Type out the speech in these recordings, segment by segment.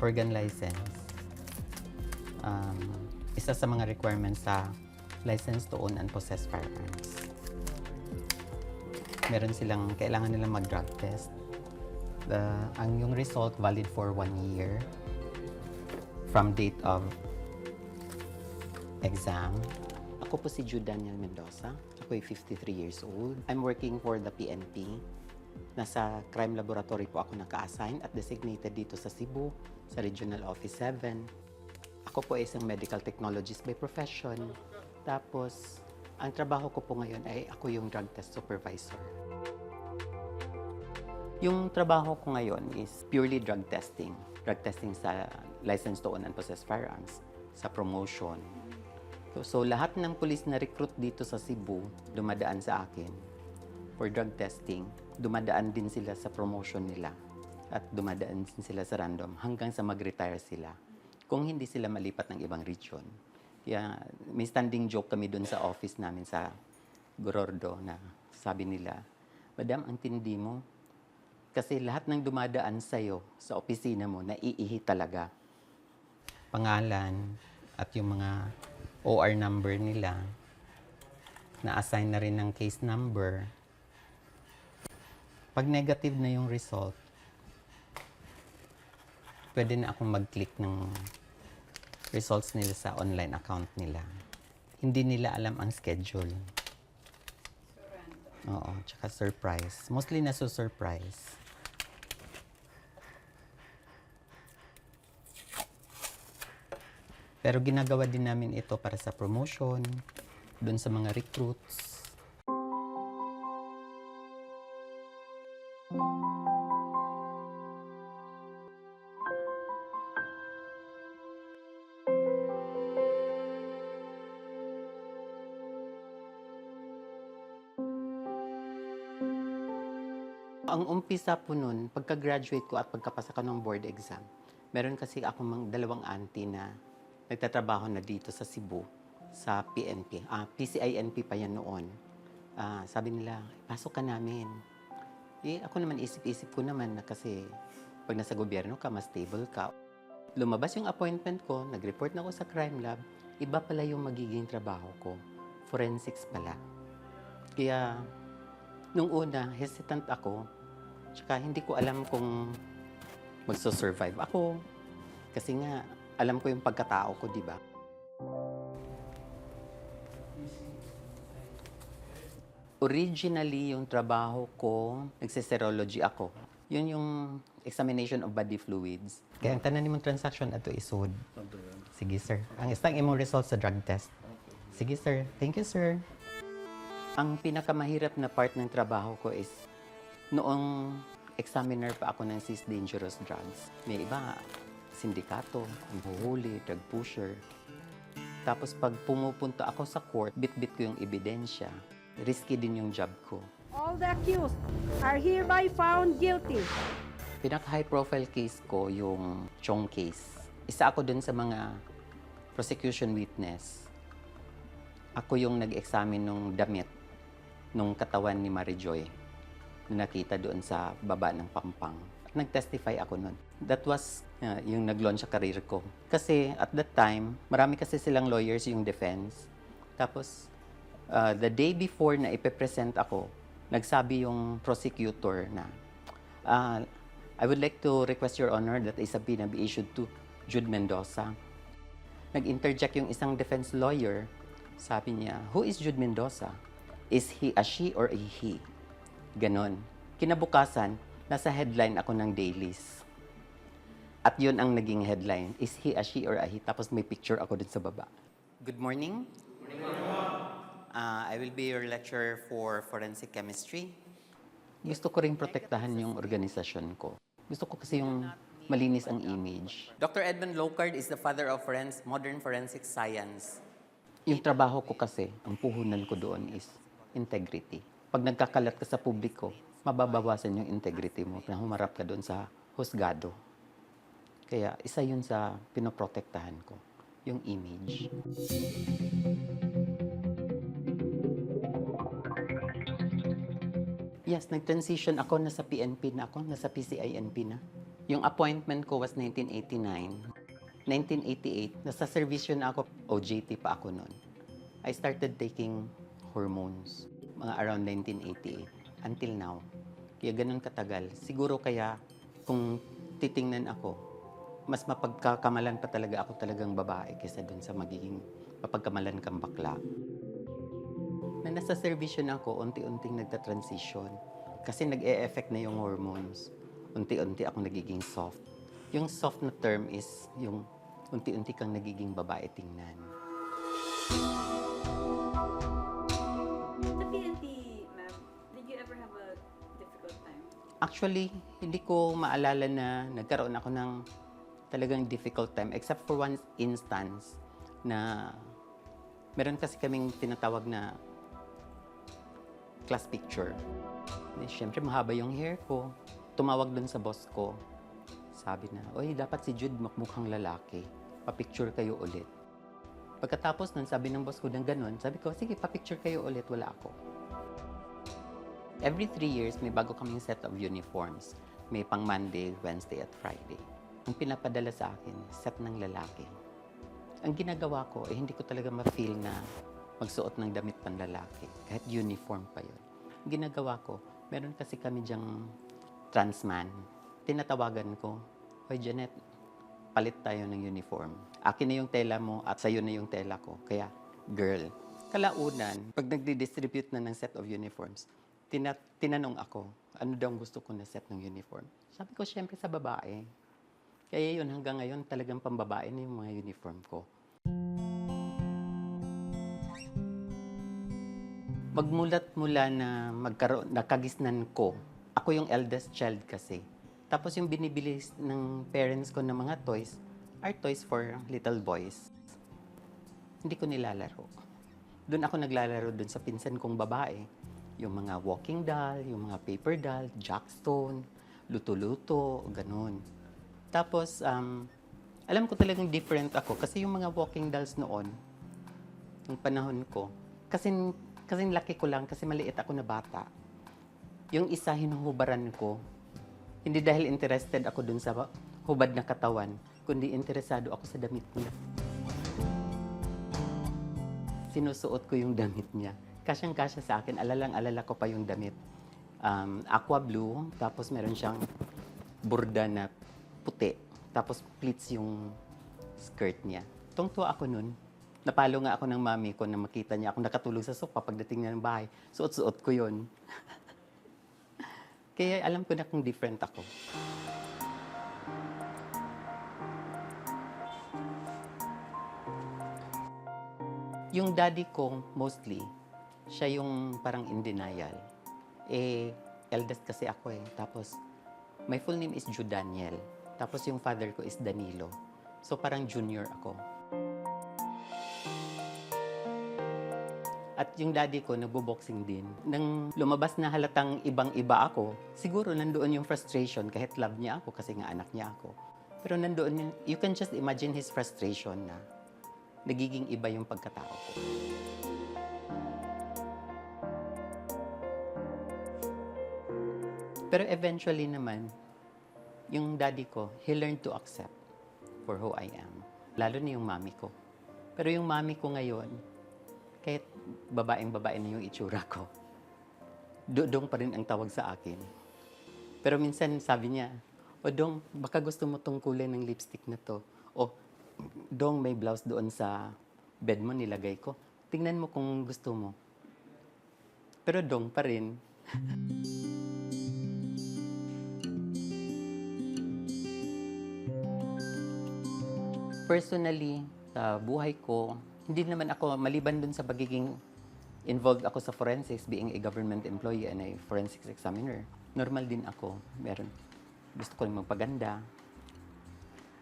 for gun license, um, isa sa mga requirements sa license to own and possess firearms. Meron silang, kailangan nilang mag-drug test. The, ang yung result valid for one year from date of exam. Ako po si Jude Daniel Mendoza. Ako ay 53 years old. I'm working for the PNP. Nasa crime laboratory po ako naka-assign at designated dito sa Cebu, sa Regional Office 7. Ako po ay isang medical technologist by profession. Tapos, ang trabaho ko po ngayon ay ako yung drug test supervisor. Yung trabaho ko ngayon is purely drug testing. Drug testing sa license to own and possess firearms, sa promotion. So, so lahat ng police na recruit dito sa Cebu, dumadaan sa akin for drug testing. Dumadaan din sila sa promotion nila at dumadaan din sila sa random hanggang sa mag-retire sila kung hindi sila malipat ng ibang region. Kaya may standing joke kami doon sa office namin sa Gorordo na sabi nila, Madam, ang tindi mo, kasi lahat ng dumadaan sa'yo sa opisina mo, naiihi talaga. Pangalan at yung mga OR number nila, na-assign na rin ng case number. Pag negative na yung result, pwede na akong mag-click ng results nila sa online account nila. Hindi nila alam ang schedule. Oo, tsaka surprise. Mostly na surprise. Pero ginagawa din namin ito para sa promotion, doon sa mga recruits. Ang umpisa po nun, pagka-graduate ko at pagkapasa ko ng board exam, meron kasi ako mang dalawang auntie na nagtatrabaho na dito sa Cebu, sa PNP. Ah, PCINP pa yan noon. Ah, sabi nila, pasok ka namin. Eh, ako naman isip-isip ko naman na kasi pag nasa gobyerno ka, mas stable ka. Lumabas yung appointment ko, nag-report na ako sa crime lab, iba pala yung magiging trabaho ko. Forensics pala. Kaya, nung una, hesitant ako. Tsaka hindi ko alam kung magso-survive ako. Kasi nga, alam ko yung pagkatao ko, di ba? Originally, yung trabaho ko, nagsiserology ako. Yun yung examination of body fluids. Kaya ang tanan nimong transaction ato isod. Sige, sir. Ang istang imong results sa drug test. Sige, sir. Thank you, sir. Ang pinakamahirap na part ng trabaho ko is noong examiner pa ako ng cis dangerous drugs. May iba, sindikato, ang huhuli, drug pusher. Tapos pag pumupunta ako sa court, bit-bit ko yung ebidensya. Risky din yung job ko. All the accused are hereby found guilty. Pinaka-high profile case ko yung Chong case. Isa ako dun sa mga prosecution witness. Ako yung nag-examine nung damit nung katawan ni Marijoy na nakita doon sa baba ng pampang. Nag-testify ako nun. That was uh, yung nag-launch sa career ko. Kasi at that time, marami kasi silang lawyers yung defense. Tapos, uh, the day before na ipepresent ako, nagsabi yung prosecutor na, uh, I would like to request your honor that a subpoena be issued to Jude Mendoza. Nag-interject yung isang defense lawyer. Sabi niya, who is Jude Mendoza? Is he a she or a he? Ganon. Kinabukasan, nasa headline ako ng dailies. At yun ang naging headline. Is he a she or a he? Tapos may picture ako dun sa baba. Good morning. Uh, I will be your lecturer for forensic chemistry. Gusto ko rin protektahan yung organisasyon ko. Gusto ko kasi yung malinis ang image. Dr. Edmund Locard is the father of forens- modern forensic science. Yung trabaho ko kasi, ang puhunan ko doon is integrity. Pag nagkakalat ka sa publiko, mababawasan yung integrity mo na humarap ka doon sa husgado. Kaya isa yun sa pinoprotektahan ko, yung image. Yes, nag-transition ako, nasa PNP na ako, nasa PCINP na. Yung appointment ko was 1989. 1988, nasa servisyo na ako, OJT pa ako noon. I started taking hormones mga around 1988 until now. Kaya ganun katagal. Siguro kaya kung titingnan ako, mas mapagkakamalan pa talaga ako talagang babae kaysa dun sa magiging mapagkamalan kang bakla. Na nasa servisyo na ako, unti-unting nagta-transition. Kasi nag-e-effect na yung hormones. Unti-unti akong nagiging soft. Yung soft na term is yung unti-unti kang nagiging babae tingnan. Actually, hindi ko maalala na nagkaroon ako ng talagang difficult time except for one instance na meron kasi kaming tinatawag na class picture. Eh, Siyempre, mahaba yung hair ko. Tumawag dun sa boss ko. Sabi na, Oy, dapat si Jude makmukhang lalaki. Papicture kayo ulit. Pagkatapos nun, sabi ng boss ko ng ganun, sabi ko, sige, papicture kayo ulit, wala ako. Every three years, may bago kaming set of uniforms. May pang Monday, Wednesday, at Friday. Ang pinapadala sa akin, set ng lalaki. Ang ginagawa ko, eh hindi ko talaga ma-feel na magsuot ng damit pang lalaki. Kahit uniform pa yun. Ang ginagawa ko, meron kasi kami diyang trans man. Tinatawagan ko, Hoy Janet, palit tayo ng uniform. Akin na yung tela mo at sa'yo na yung tela ko. Kaya, girl. Kalaunan, pag nagdi-distribute na ng set of uniforms, tina- tinanong ako, ano daw gusto ko na set ng uniform? Sabi ko, syempre sa babae. Kaya yun, hanggang ngayon, talagang pambabae na yung mga uniform ko. Magmulat mula na magkaroon, nakagisnan ko, ako yung eldest child kasi. Tapos yung binibili ng parents ko ng mga toys, are toys for little boys. Hindi ko nilalaro. Doon ako naglalaro doon sa pinsan kong babae. Yung mga walking doll, yung mga paper doll, jackstone, luto-luto, ganun. Tapos, um, alam ko talagang different ako kasi yung mga walking dolls noon, nung panahon ko, kasi kasi laki ko lang, kasi maliit ako na bata. Yung isa, hinuhubaran ko. Hindi dahil interested ako dun sa hubad na katawan, kundi interesado ako sa damit niya. Sinusuot ko yung damit niya. Kasyang-kasya sa akin, alalang-alala ko pa yung damit. Um, aqua blue, tapos meron siyang burda na puti. Tapos pleats yung skirt niya. Tungtuwa ako nun. Napalo nga ako ng mami ko na makita niya ako nakatulog sa sofa pagdating niya ng bahay. Suot-suot ko yon. Kaya alam ko na kung different ako. Yung daddy ko, mostly, siya yung parang in denial. Eh, eldest kasi ako eh. Tapos, my full name is Jude Daniel. Tapos yung father ko is Danilo. So parang junior ako. At yung daddy ko, nagbo-boxing din. Nang lumabas na halatang ibang-iba ako, siguro nandoon yung frustration kahit love niya ako kasi nga anak niya ako. Pero nandoon yun, you can just imagine his frustration na nagiging iba yung pagkatao ko. Pero eventually naman, yung daddy ko, he learned to accept for who I am. Lalo na yung mami ko. Pero yung mami ko ngayon, kahit babaeng-babae na yung itsura ko, dodong pa rin ang tawag sa akin. Pero minsan sabi niya, o dong, baka gusto mo tong kulay ng lipstick na to. O, dong, may blouse doon sa bed mo nilagay ko. Tingnan mo kung gusto mo. Pero dong pa rin. Personally, sa buhay ko, hindi naman ako, maliban dun sa pagiging involved ako sa forensics, being a government employee and a forensics examiner, normal din ako. Meron, gusto ko rin magpaganda.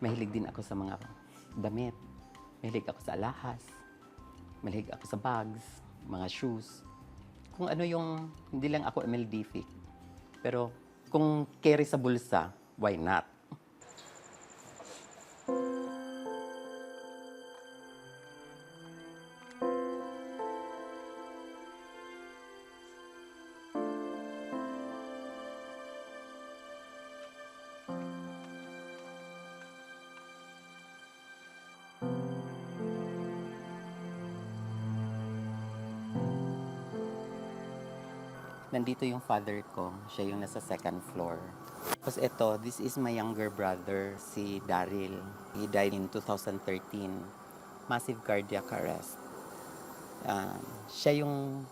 Mahilig din ako sa mga damit. Mahilig ako sa alahas. Mahilig ako sa bags, mga shoes. Kung ano yung, hindi lang ako MLDFIC. Pero kung carry sa bulsa, why not? Nandito yung father ko. Siya yung nasa second floor. Tapos ito, this is my younger brother, si Daryl. He died in 2013. Massive cardiac arrest. Um, siya yung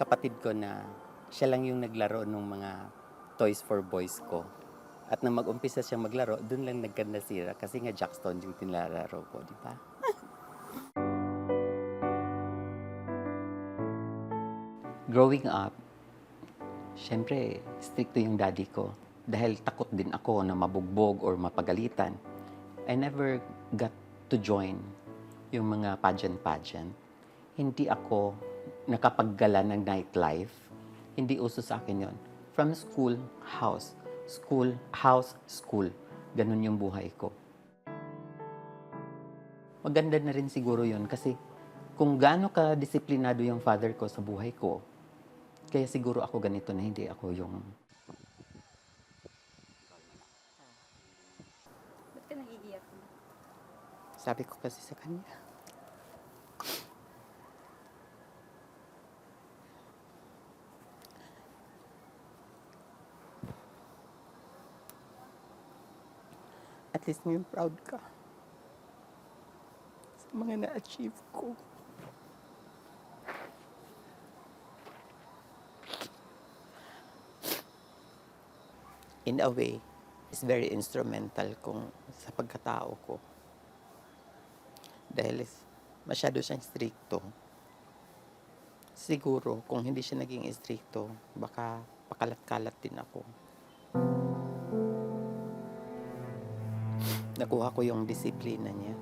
kapatid ko na siya lang yung naglaro ng mga toys for boys ko. At nang mag-umpisa siya maglaro, dun lang nagkanda sira kasi nga Jackstone yung tinalaro ko, di ba? Growing up, syempre, stricto yung daddy ko. Dahil takot din ako na mabugbog or mapagalitan. I never got to join yung mga pageant-pageant. Hindi ako nakapaggala ng nightlife. Hindi uso sa akin yon. From school, house. School, house, school. Ganun yung buhay ko. Maganda na rin siguro yon kasi kung gaano ka disiplinado yung father ko sa buhay ko, kaya siguro ako ganito na hindi ako yung Ba't ka nag-iiyak na? sabi ko kasi sa kanya. At least ngayon proud ka sa mga na-achieve ko. in a way, is very instrumental kung sa pagkatao ko. Dahil masyado siyang stricto. Siguro, kung hindi siya naging stricto, baka pakalat-kalat din ako. Nakuha ko yung disiplina niya.